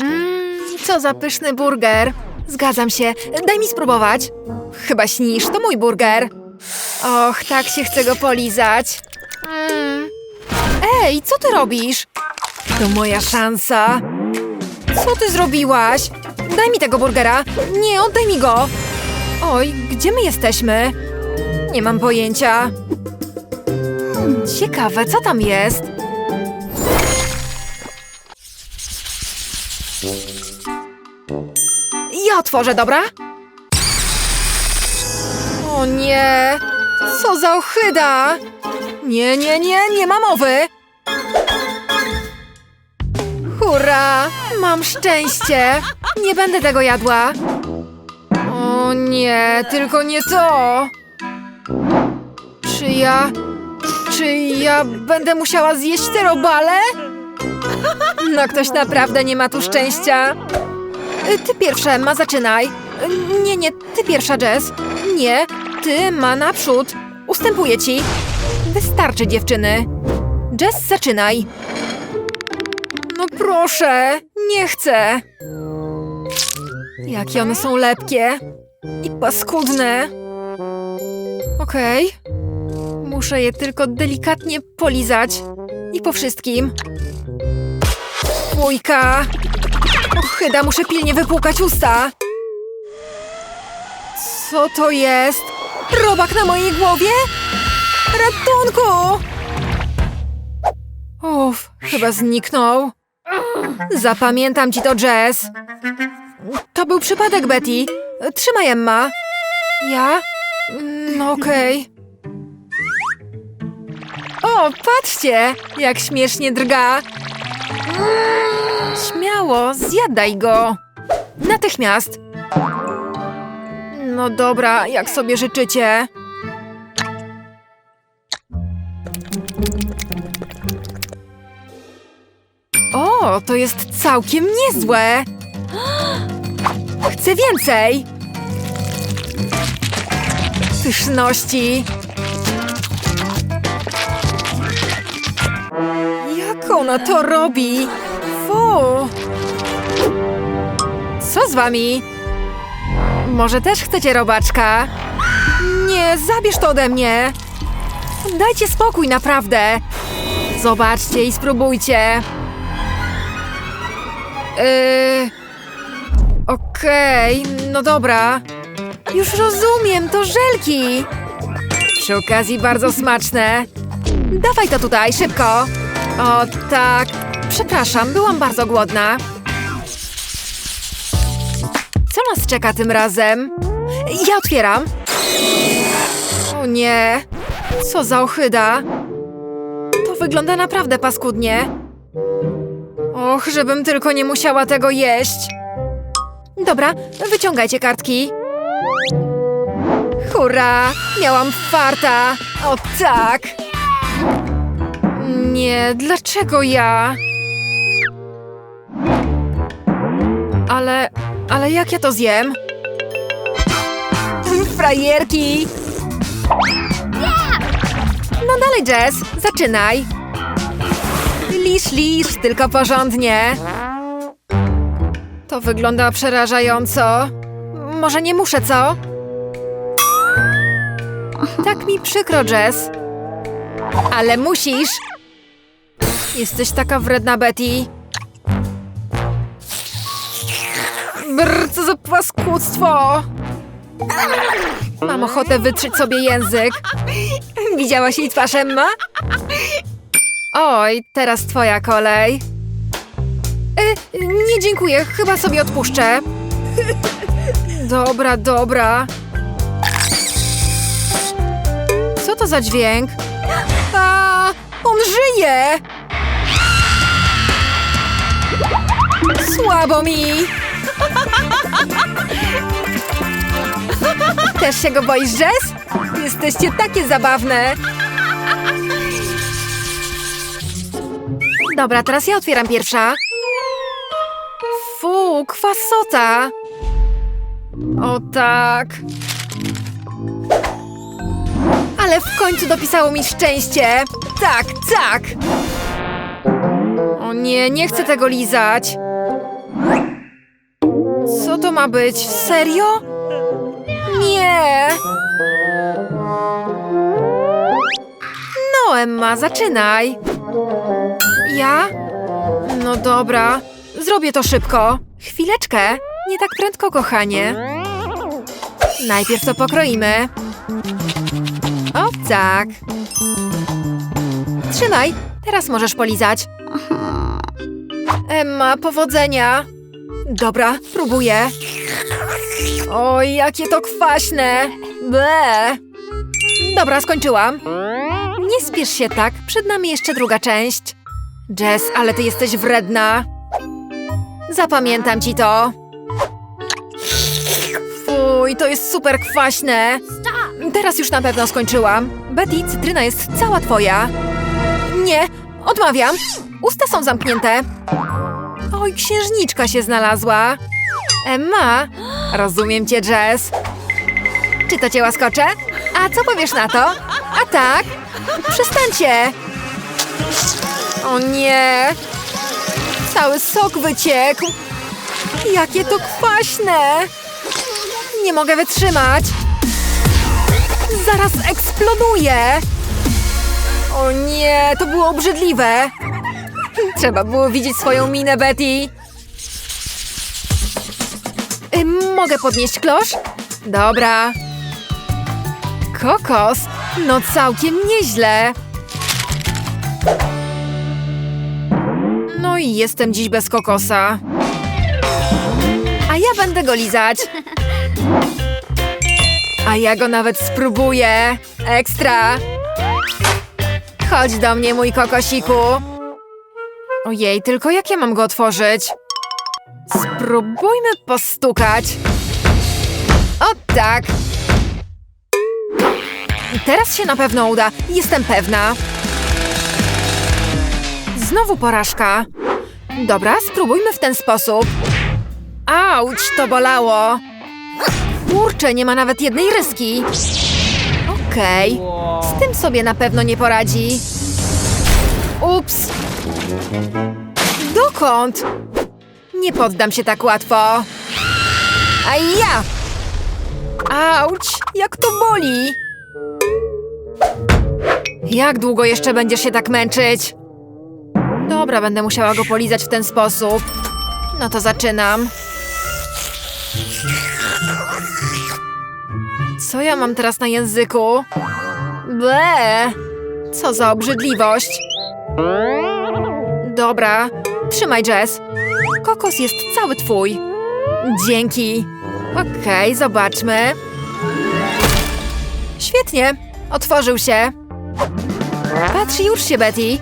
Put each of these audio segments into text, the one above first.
Mmm, co za pyszny burger. Zgadzam się. Daj mi spróbować. Chyba śnisz, to mój burger. Och, tak się chcę go polizać. Mm. Ej, co ty robisz? To moja szansa. Co ty zrobiłaś? Daj mi tego burgera. Nie, oddaj mi go. Oj, gdzie my jesteśmy? Nie mam pojęcia. Hmm, Ciekawe, co tam jest? Ja otworzę, dobra? O nie! Co za ochyda! Nie, nie, nie, nie ma mowy! Hurra! Mam szczęście! Nie będę tego jadła! O nie, tylko nie to! Czy ja... Czy ja będę musiała zjeść te robale? No ktoś naprawdę nie ma tu szczęścia. Y, Ty pierwsza, Emma, zaczynaj. Y, Nie, nie, ty pierwsza, Jess. Nie, ty, ma naprzód. Ustępuję ci. Wystarczy, dziewczyny. Jess, zaczynaj. No proszę, nie chcę. Jakie one są lepkie. I paskudne. Okej. Muszę je tylko delikatnie polizać. I po wszystkim. Ochyda, muszę pilnie wypłukać usta. Co to jest? Robak na mojej głowie? Ratunku! Uff, chyba zniknął. Zapamiętam ci to, Jess. To był przypadek, Betty. Trzymaj, Emma. Ja? No okej. O, patrzcie, jak śmiesznie drga. Śmiało, zjadaj go. Natychmiast. No dobra, jak sobie życzycie. O, to jest całkiem niezłe. Chcę więcej. Pyszności. Jak ona to robi? Z wami? Może też chcecie robaczka? Nie, zabierz to ode mnie! Dajcie spokój, naprawdę! Zobaczcie i spróbujcie! Yy... Okej, no dobra. Już rozumiem, to żelki! Przy okazji bardzo smaczne. Dawaj to tutaj, szybko! O tak, przepraszam, byłam bardzo głodna. Nas czeka tym razem? Ja otwieram. O nie, co za ochyda. To wygląda naprawdę paskudnie. Och, żebym tylko nie musiała tego jeść. Dobra, wyciągajcie kartki. Hurra! Miałam farta! O tak! Nie, dlaczego ja? Ale, ale jak ja to zjem? Frajerki! No dalej, Jess, zaczynaj. Lisz, lisz, tylko porządnie. To wygląda przerażająco. Może nie muszę, co? Tak mi przykro, Jess. Ale musisz. Jesteś taka wredna, Betty. Brr, co za paskudztwo! Mam ochotę wytrzeć sobie język. Widziałaś jej twarz, Emma? Oj, teraz twoja kolej. E, nie dziękuję, chyba sobie odpuszczę. Dobra, dobra. Co to za dźwięk? A, on żyje! Słabo mi! Też się go boisz, Jess? Jesteście takie zabawne! Dobra, teraz ja otwieram pierwsza. Fu, kwasota! O tak. Ale w końcu dopisało mi szczęście. Tak, tak. O nie, nie chcę tego lizać. Co to ma być? Serio? Nie! No, Emma, zaczynaj. Ja? No dobra, zrobię to szybko. Chwileczkę, nie tak prędko, kochanie. Najpierw to pokroimy. O, tak. Trzymaj, teraz możesz polizać. Emma, powodzenia. Dobra, próbuję. Oj, jakie to kwaśne. Ble. Dobra, skończyłam. Nie spiesz się tak, przed nami jeszcze druga część. Jess, ale ty jesteś wredna. Zapamiętam ci to. Fuj, to jest super kwaśne. Teraz już na pewno skończyłam. Betty, cytryna jest cała twoja. Nie, odmawiam. Usta są zamknięte. Oj, księżniczka się znalazła. Emma, rozumiem cię, Jess. Czy to cię łaskocze? A co powiesz na to? A tak? Przestańcie! O nie! Cały sok wyciekł! Jakie to kwaśne! Nie mogę wytrzymać! Zaraz eksploduje! O nie, to było obrzydliwe! Trzeba było widzieć swoją minę, Betty! Mogę podnieść klosz? Dobra. Kokos? No całkiem nieźle. No i jestem dziś bez kokosa. A ja będę go lizać. A ja go nawet spróbuję. Ekstra. Chodź do mnie, mój kokosiku. Ojej, tylko jak ja mam go otworzyć? Spróbujmy postukać. O tak. Teraz się na pewno uda. Jestem pewna. Znowu porażka. Dobra, spróbujmy w ten sposób. Auć, to bolało. Kurczę, nie ma nawet jednej ryski. Okej. Z tym sobie na pewno nie poradzi. Ups. Dokąd? Nie poddam się tak łatwo. A ja! Auć, jak to boli! Jak długo jeszcze będziesz się tak męczyć? Dobra, będę musiała go polizać w ten sposób. No to zaczynam. Co ja mam teraz na języku? Ble! Co za obrzydliwość! Dobra, trzymaj Jess. Kokos jest cały twój. Dzięki. Okej, zobaczmy. Świetnie, otworzył się. Patrz, już się, Betty.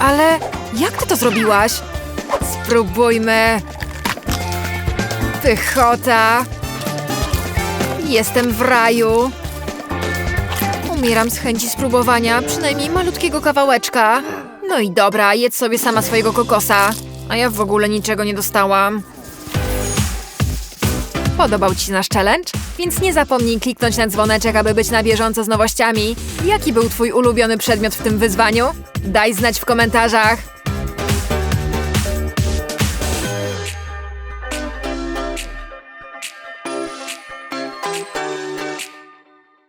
Ale jak ty to zrobiłaś? Spróbujmy. Pychota. Jestem w raju. Umieram z chęci spróbowania przynajmniej malutkiego kawałeczka. No i dobra, jedz sobie sama swojego kokosa. A ja w ogóle niczego nie dostałam. Podobał Ci nasz challenge? Więc nie zapomnij kliknąć na dzwoneczek, aby być na bieżąco z nowościami. Jaki był Twój ulubiony przedmiot w tym wyzwaniu? Daj znać w komentarzach.